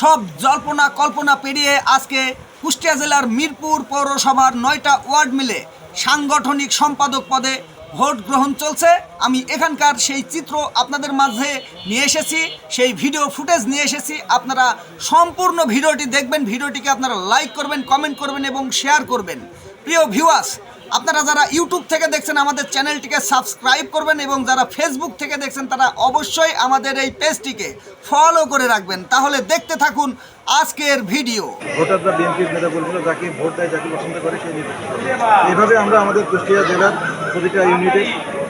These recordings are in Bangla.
সব জল্পনা কল্পনা পেরিয়ে আজকে কুষ্টিয়া জেলার মিরপুর পৌরসভার নয়টা ওয়ার্ড মিলে সাংগঠনিক সম্পাদক পদে ভোট গ্রহণ চলছে। আমি এখানকার সেই চিত্র আপনাদের মাঝে নিয়ে এসেছি, সেই ভিডিও ফুটেজ নিয়ে এসেছি। আপনারা সম্পূর্ণ ভিডিওটি দেখবেন, ভিডিওটিকে আপনারা লাইক করবেন কমেন্ট করবেন এবং শেয়ার করবেন। প্রিয় ভিউয়ার্স আপনারা যারা ইউটিউব থেকে দেখছেন আমাদের চ্যানেলটিকে সাবস্ক্রাইব করবেন এবং যারা ফেসবুক থেকে দেখছেন, তারা অবশ্যই আমাদের এই পেজটিকে ফলো করে রাখবেন। তাহলে দেখতে থাকুন আজকের ভিডিও ভোটাররা বিএনপির নেতা বলছিল, যাকে ভোট দেয়, যাকে পছন্দ করে সেই এভাবে আমরা আমাদের কুষ্টিয়া জেলার প্রতিটা ইউনিটে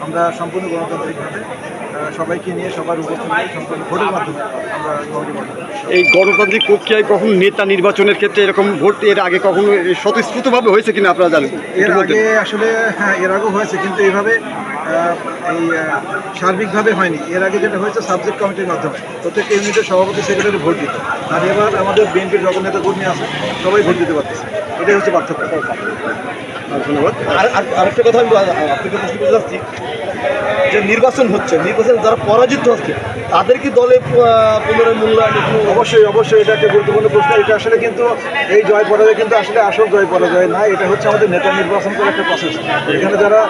আমরা সম্পূর্ণ গণতান্ত্রিকভাবে সবাইকে নিয়ে সবার উপস্থিতি সম্পূর্ণ ভোটের মাধ্যমে আমরা। এই গণতান্ত্রিক প্রক্রিয়ায় কখন নেতা নির্বাচনের ক্ষেত্রে এরকম ভোট এর আগে কখনো স্বতঃস্ফূর্তভাবে হয়েছে কিনা আপনারা জানেন? এর আগে আসলে হ্যাঁ এর আগেও হয়েছে কিন্তু এইভাবে এই সার্বিকভাবে হয়নি। এর আগে যেটা হয়েছে সাবজেক্ট কমিটির মাধ্যমে। প্রত্যেকটা ইউনিটের সভাপতি সেক্রেটারি ভোট দিত। আর এবার আমাদের বিএনপির যত নেতা কর্মী আছে সবাই ভোট দিতে পারতেছে। এটাই হচ্ছে পার্থক্য। ধন্যবাদ। আর আর- আরেকটা কথা আমি আপনাকে প্রশ্ন করতে চাচ্ছি। যে নির্বাচন হচ্ছে নির্বাচনে যারা পরাজিত হচ্ছে তাদের কি দলে পুনরায় মূল্যায়ন অবশ্যই অবশ্যই এটা একটা গুরুত্বপূর্ণ প্রশ্ন। এটা আসলে কিন্তু এই জয় পরাজয় কিন্তু আসলে আসল জয় পরাজয় না এটা হচ্ছে আমাদের নেতা নির্বাচন করার একটা প্রসেস এখানে যারা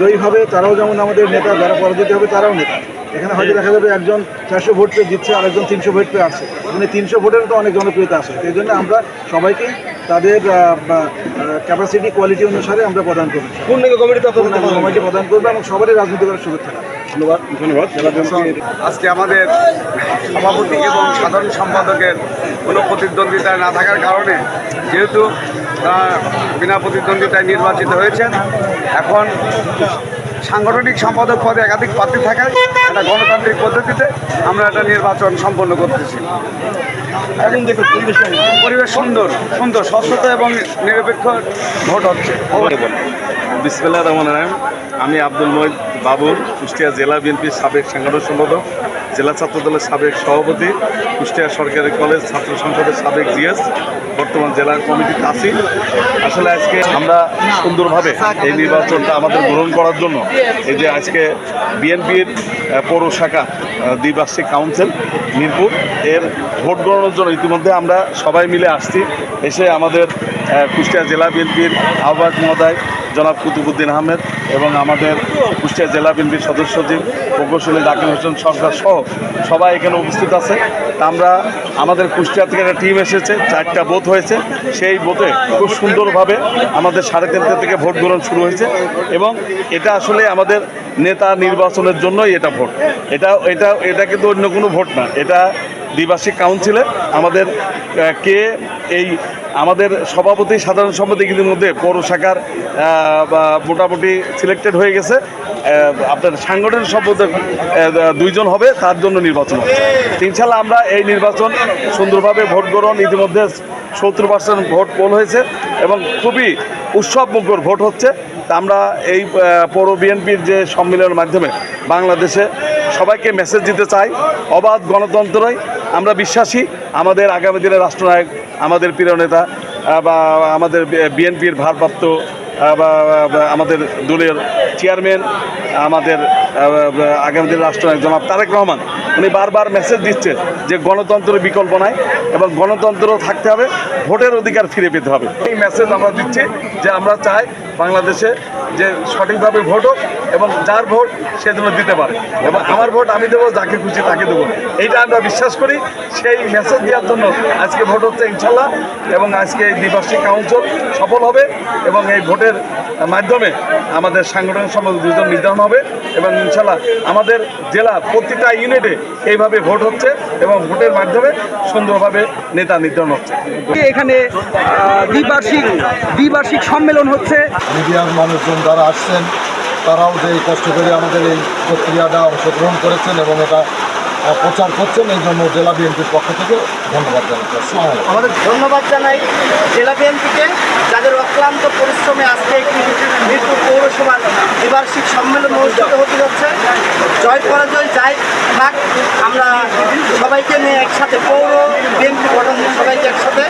জয়ী হবে তারাও যেমন আমাদের নেতা যারা পরাজিত হবে তারাও নেতা। এখানে হয়তো দেখা যাবে একজন চারশো ভোট পেয়ে জিতছে আর একজন তিনশো ভোট পেয়ে আসছে। মানে তিনশো ভোটের তো অনেক জনপ্রিয়তা আছে। এই জন্য আমরা সবাইকেই তাদের ক্যাপাসিটি কোয়ালিটি অনুসারে আমরা প্রদান করব। পূর্ণাঙ্গ আপনাদের কমিটি প্রদান করব এবং সবারই রাজনীতি করার ধন্যবাদ ধন্যবাদ। আজকে আমাদের সভাপতি এবং সাধারণ সম্পাদকের কোনো প্রতিদ্বন্দ্বিতায় না থাকার কারণে যেহেতু তারা বিনা প্রতিদ্বন্দ্বিতায় নির্বাচিত হয়েছেন এখন সাংগঠনিক সম্পাদক পদে একাধিক প্রার্থী থাকায় একটা গণতান্ত্রিক পদ্ধতিতে আমরা একটা নির্বাচন সম্পন্ন করতেছি। এখন দেখুন পরিবেশ সুন্দর সুন্দর স্বচ্ছতা এবং নিরপেক্ষ ভোট হচ্ছে। বিসমিল্লাহ রহমান রাহিম। আমি আব্দুল মহিদ বাবুর কুষ্টিয়া জেলা বিএনপির সাবেক সাংগঠনিক সম্পাদক, জেলা ছাত্র দলের সাবেক সভাপতি, কুষ্টিয়া সরকারি কলেজ ছাত্র সংসদের সাবেক জিএস, বর্তমান জেলা কমিটিতে আছি আসলে আজকে আমরা সুন্দরভাবে এই নির্বাচনটা আমাদের গ্রহণ করার জন্য এই যে আজকে বিএনপির পৌর শাখা দ্বিবার্ষিক কাউন্সিল, মিরপুর, এর ভোট গ্রহণের জন্য ইতিমধ্যে আমরা সবাই মিলে আসছি। এসে আমাদের কুষ্টিয়া জেলা বিএনপির আহ্বায়ক মহোদয় জনাব কুতুবুদ্দিন আহমেদ এবং আমাদের কুষ্টিয়া জেলা বিএনপির সদস্য সচিব প্রকৌশলী জাকির হোসেন সরকার সহ সবাই এখানে উপস্থিত আছে। আমরা আমাদের কুষ্টিয়া থেকে একটা টিম এসেছে, চারটা বোথ হয়েছে। সেই বোথে খুব সুন্দরভাবে আমাদের সাড়ে তিনটা থেকে ভোট গ্রহণ শুরু হয়েছে এবং এটা আসলে আমাদের নেতা নির্বাচনের জন্যই এটা ভোট। এটা এটা এটা কিন্তু অন্য কোনো ভোট না। এটা দ্বিবার্ষিক কাউন্সিলে আমাদের কে এই আমাদের সভাপতি, সাধারণ সম্পাদক ইতিমধ্যে পৌর শাখার মোটামুটি সিলেক্টেড হয়ে গেছে। আপনার সাংগঠনিক সম্পাদক দুইজন হবে, তার জন্য নির্বাচন ইনশাল্লাহ আমরা এই নির্বাচন সুন্দরভাবে ভোট গ্রহণ ইতিমধ্যে সত্তর পার্সেন্ট ভোট পোল হয়েছে এবং খুবই উৎসব মুখর ভোট হচ্ছে। আমরা এই পৌর বিএনপির যে সম্মেলনের মাধ্যমে বাংলাদেশে সবাইকে মেসেজ দিতে চাই। অবাধ গণতন্ত্রই আমরা বিশ্বাসী, আমাদের আগামী দিনের রাষ্ট্রনায়ক, আমাদের প্রিয় নেতা বা আমাদের বিএনপির ভারপ্রাপ্ত বা আমাদের দলের চেয়ারম্যান, আমাদের আগামী দিনের রাষ্ট্রনায়ক জনাব তারেক রহমান, উনি বারবার মেসেজ দিচ্ছে যে গণতন্ত্রের বিকল্প নাই এবং গণতন্ত্র থাকতে হবে, ভোটের অধিকার ফিরে পেতে হবে। এই মেসেজ আমরা দিচ্ছি যে আমরা চাই বাংলাদেশে যে সঠিকভাবে ভোট হোক এবং যার ভোট সে যেন দিতে পারে। এবং আমার ভোট আমি দেবো যাকে খুশি তাকে দেবো। এইটা আমরা বিশ্বাস করি। সেই মেসেজ দেওয়ার জন্য আজকে ভোট হচ্ছে ইনশাল্লাহ এবং আজকে এই দ্বিবার্ষিক কাউন্সিল সফল হবে এবং এই ভোটের মাধ্যমে আমাদের সাংগঠনিক সম্পর্ক দুজন নির্ধারণ হবে এবং ইনশাল্লাহ আমাদের জেলা প্রতিটা ইউনিটে এইভাবে ভোট হচ্ছে এবং ভোটের মাধ্যমে সুন্দরভাবে নেতা নির্ধারণ হচ্ছে। এখানে দ্বিবার্ষিক দ্বিবার্ষিক সম্মেলন হচ্ছে। মিডিয়ার মানুষজন যারা আসছেন তারাও যে কষ্ট করে আমাদের এই প্রক্রিয়াটা অংশগ্রহণ করেছেন এবং এটা প্রচার করছেন, এই জন্য জেলা বিএনপির পক্ষ থেকে ধন্যবাদ আলাইকুম। আমাদের ধন্যবাদ জানাই জেলা বিএনপিকে, যাদের অক্লান্ত পরিশ্রমে আজকে একটি মিরপুর পৌরসভার দ্বিবার্ষিক সম্মেলন অনুষ্ঠিত হতে যাচ্ছে জয় পরাজয় যাই থাক, আমরা সবাইকে নিয়ে একসাথে পৌর, বিএনপি গঠন সবাইকে একসাথে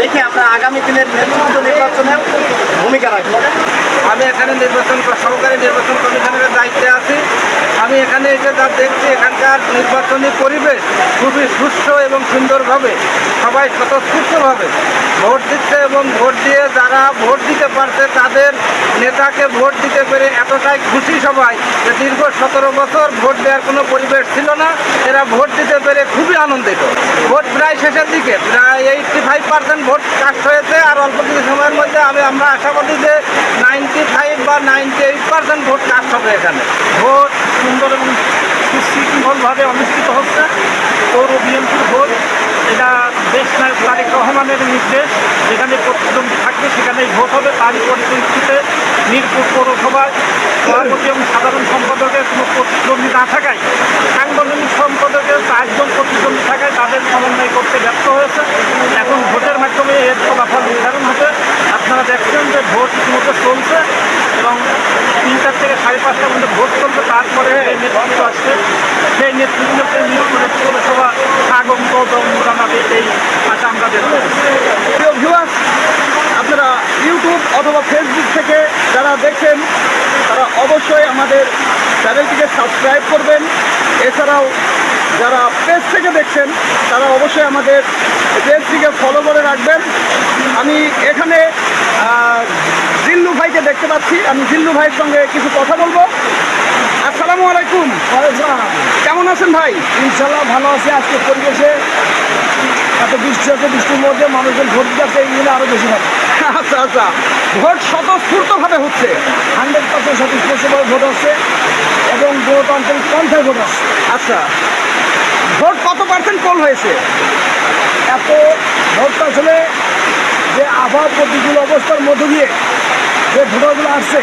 রেখে আমরা আগামী দিনের নেতৃত্ব নির্বাচনেও ভূমিকা রাখব আমি এখানে নির্বাচন সহকারী নির্বাচন কমিশনের দায়িত্বে আছি। আমি এখানে এসে যা দেখছি, এখানকার নির্বাচনী পরিবেশ খুবই সুস্থ এবং সুন্দরভাবে সবাই স্বতঃস্ফূর্তভাবে ভোট দিচ্ছে এবং ভোট দিয়ে যারা ভোট দিতে পারছে তাদের নেতাকে ভোট দিতে পেরে এতটাই খুশি সবাই যে দীর্ঘ সতেরো বছর ভোট দেওয়ার কোনো পরিবেশ ছিল না। এরা ভোট দিতে পেরে খুবই আনন্দিত। ভোট প্রায় শেষের দিকে, প্রায় eighty five percent vote cast হয়েছে আর অল্প কিছু সময়ের মধ্যে আমি, আমরা আশাবাদী যে নাইনটি ফাইভ বা ninety eight percent vote cast হবে এখানে। ভোট সুন্দর এবং সুশৃঙ্খলভাবে অনুষ্ঠিত হচ্ছে। পৌর বিএনপির ভোট এটা দেশ নায়ক তারেক রহমানের নির্দেশ, যেখানে প্রতিদ্বন্দ্বী থাকবে, সেখানেই ভোট হবে। তারই পরিপ্রেক্ষিতে মিরপুর পৌরসভায় সভাপতি এবং সাধারণ সম্পাদকের কোনো প্রতিদ্বন্দ্বী না থাকায় সাংগঠনিক সম্পাদকের চারজন প্রতিদ্বন্দ্বী থাকায় তাদের সমন্বয় করতে ব্যর্থ হয়েছে এখন ভোটের মাধ্যমে এর ফলাফল নির্ধারণ হবে আপনারা দেখছেন যে ভোট ইতিমধ্যে চলছে এবং তিনটার থেকে সাড়ে পাঁচটার মধ্যে ভোট চলবে তারপরে এই নেতৃত্ব আসবে সেই নেতৃত্বকে মিরপুরের পৌরসভা স্বাগত জানাবে এই আশা আমরা দেখতে প্রিয় ভিউয়ার্স আপনারা ইউটিউব অথবা ফেসবুক থেকে যারা দেখছেন তারা অবশ্যই আমাদের চ্যানেলটিকে সাবস্ক্রাইব করবেন। এছাড়াও যারা পেজ থেকে দেখছেন তারা অবশ্যই আমাদের পেজটিকে ফলো করে রাখবেন। আমি এখানে জিল্লু ভাইকে দেখতে পাচ্ছি। আমি জিল্লু ভাইয়ের সঙ্গে কিছু কথা বলব। আসসালামু আলাইকুম। কেমন আছেন ভাই? ইনশাল্লাহ ভালো আছে। আজকে পরিবেশে এত বৃষ্টি আছে বৃষ্টির মধ্যে মানুষজন ভোট দিতে এইগুলো আরও বেশি ভালো আচ্ছা আচ্ছা। ভোট স্বতঃস্ফূর্তভাবে হচ্ছে। হান্ড্রেড পার্সেন্ট সঠিকভাবে ভোট হচ্ছে এবং গণতান্ত্রিক পন্থায় ভোট আসছে। আচ্ছা ভোট কত পার্সেন্ট পোল হয়েছে? এত ভোটটা আসলে যে আবহাওয়া প্রতিকূল অবস্থার মধ্য দিয়ে যে ভোটারগুলো আসছে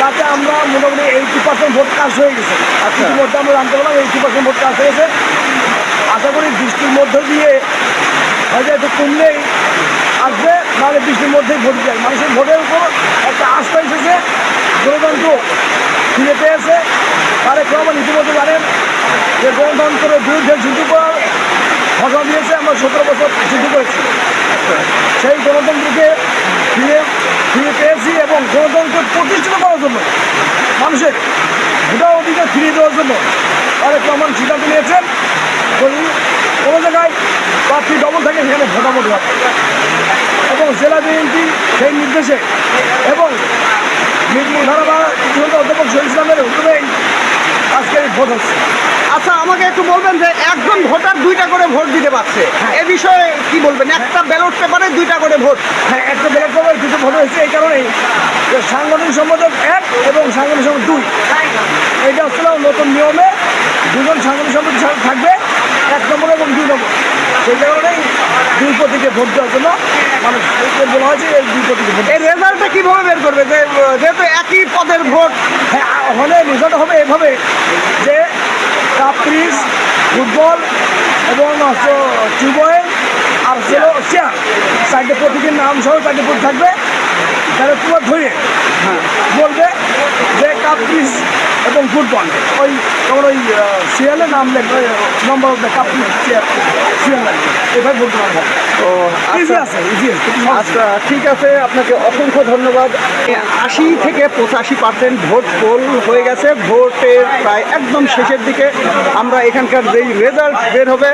তাতে আমরা মোটামুটি এইটি পার্সেন্ট ভোট কাজ হয়ে গেছে। আচ্ছা। মধ্যে আমরা জানতে পারলাম এইটি পার্সেন্ট ভোট কাজ হয়েছে। আশা করি বৃষ্টির মধ্য দিয়ে হয়তো একটু কমলেই নাহলে বৃষ্টির মধ্যেই ভোট যায়। মানুষের ভোটের উপর একটা আস্থা এসেছে, গণতন্ত্র ফিরে পেয়েছে। তারেক রহমান ইতিমধ্যে জানেন যে গণতন্ত্রের বিরুদ্ধে যুদ্ধ করার ঘোষণা দিয়েছে, আমরা সতেরো বছর যুদ্ধ করেছি। সেই গণতন্ত্রকে ফিরে ফিরে পেয়েছি এবং গণতন্ত্র প্রতিষ্ঠিত করার জন্য, মানুষের ভোটার অধিকার ফিরিয়ে দেওয়ার জন্য তারেক রহমান সিদ্ধান্ত নিয়েছেন। কোনো জায়গায় প্রার্থী ডবল থাকে সেখানে ভোটাভুটি হবে এবং জেলা বিএনপি সেই নির্দেশে এবং মিরপুর ধারাবা অধ্যাপক শহীদ ইসলামের হুকুমেই আজকে ভোট হচ্ছে। আচ্ছা আমাকে একটু বলবেন যে একজন ভোটার দুইটা করে ভোট দিতে পারছে। এ বিষয়ে কি বলবেন? একটা ব্যালট পেপারে দুইটা করে ভোট। হ্যাঁ একটা ব্যালট পেপার দুটো ভোট হয়েছে এই কারণেই যে সাংগঠনিক সম্পাদক এক এবং সাংগঠনিক সম্পাদক দুই। এইটা হচ্ছিল নতুন নিয়মে দুজন সাংগঠনিক সম্পাদক থাকবে এক নম্বর এবং দুই নম্বর। সেই কারণেই দুই প্রতীকে ভোট দেওয়ার জন্য মানে বলা হয়েছে এই দুই প্রতীকে ভোট এই রেজাল্টটা কীভাবে বের করবে? যে যেহেতু একই পদের ভোট হ্যাঁ হলে রেজাল্ট হবে এভাবে যে কাপ ত্রিশ ফুটবল এবং টিউবওয়েল আর ছিল চেয়ার চারটে প্রতীকের নাম সহ চারটে প্রতীক থাকবে। তাহলে পুরো ধরে বলবে যে কাপ ত্রিশ এবং ফুটবল ওই তোমার ওই সিরিয়ালে নাম লিখবে নম্বর কাপ ত্রিশ চেয়ার সিরিয়াল লাগবে এভাবে বলতে পারব ও ইজি আছে ইজি আচ্ছা ঠিক আছে আপনাকে অসংখ্য ধন্যবাদ। আশি থেকে পঁচাশি পার্সেন্ট ভোট পোল হয়ে গেছে। ভোটের প্রায় একদম শেষের দিকে আমরা এখানকার যেই রেজাল্ট বের হবে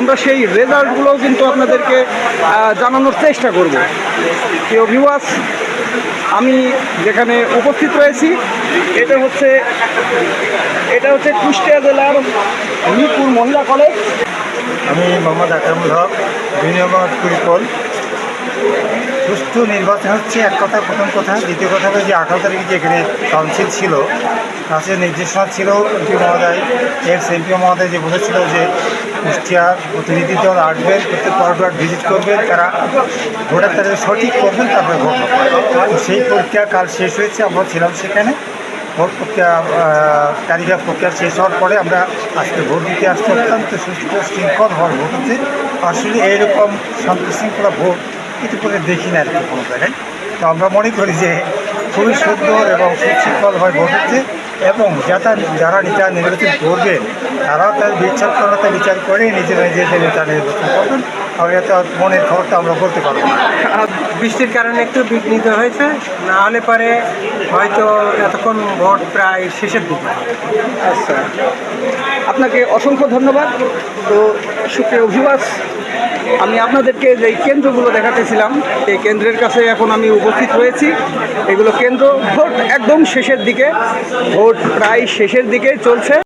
আমরা সেই রেজাল্টগুলোও কিন্তু আপনাদেরকে জানানোর চেষ্টা করব। প্রিয় ভিউয়ার্স আমি যেখানে উপস্থিত রয়েছি, এটা হচ্ছে এটা হচ্ছে কুষ্টিয়া জেলার মিরপুর মহিলা কলেজ। আমি মোহাম্মদ আকরামুল হক নম্বর কুড়িপল সুষ্ঠু নির্বাচন হচ্ছে এক কথা, প্রথম কথা। দ্বিতীয় কথা হলো যে আঠারো তারিখে যে এখানে কাউন্সিল ছিল কাউন্সিলের নির্দেশনা ছিল, এমপি মহোদয় এক্স এমপি মহোদয় যে বলেছিল যে কুষ্টিয়ার প্রতিনিধি দল আসবেন প্রত্যেক ওয়ার্ড ভিজিট করবেন তারা ভোটার তাদের সঠিক করবেন তারপরে ভোট তো সেই প্রক্রিয়া কাল শেষ হয়েছে, আমরা ছিলাম সেখানে। ভোট প্রক্রিয়া তালিকা প্রক্রিয়া শেষ হওয়ার পরে আমরা আজকে ভোট দিতে আসতে অত্যন্ত সুস্থ শৃঙ্খল হওয়ার ভোট হচ্ছে আসলে এইরকম শান্তি শৃঙ্খলা ভোট ইতিপূর্বে দেখি না আর কি কোনো জায়গায়। তো আমরা মনে করি যে খুবই সুন্দর এবং সুশৃঙ্খলভাবে ভোট হচ্ছে এবং যারা যারা নেতা নির্বাচন করবেন তারাও তার বিচার করাতে বিচার করে নিজেরা নিজেদের নেতা নির্বাচন করবেন। হয়তো মনের খবরটা আমরা বলতে পারব না। বৃষ্টির কারণে একটু বিঘ্নিত হয়েছে না হলে পরে হয়তো এতক্ষণ ভোট প্রায় শেষের দিকে। আচ্ছা। আপনাকে অসংখ্য ধন্যবাদ। তো সুপ্রিয় অভিবাস আমি আপনাদেরকে যে কেন্দ্রগুলো দেখাতেছিলাম এই কেন্দ্রের কাছে এখন আমি উপস্থিত হয়েছি এগুলো কেন্দ্র ভোট একদম শেষের দিকে ভোট প্রায় শেষের দিকে চলছে।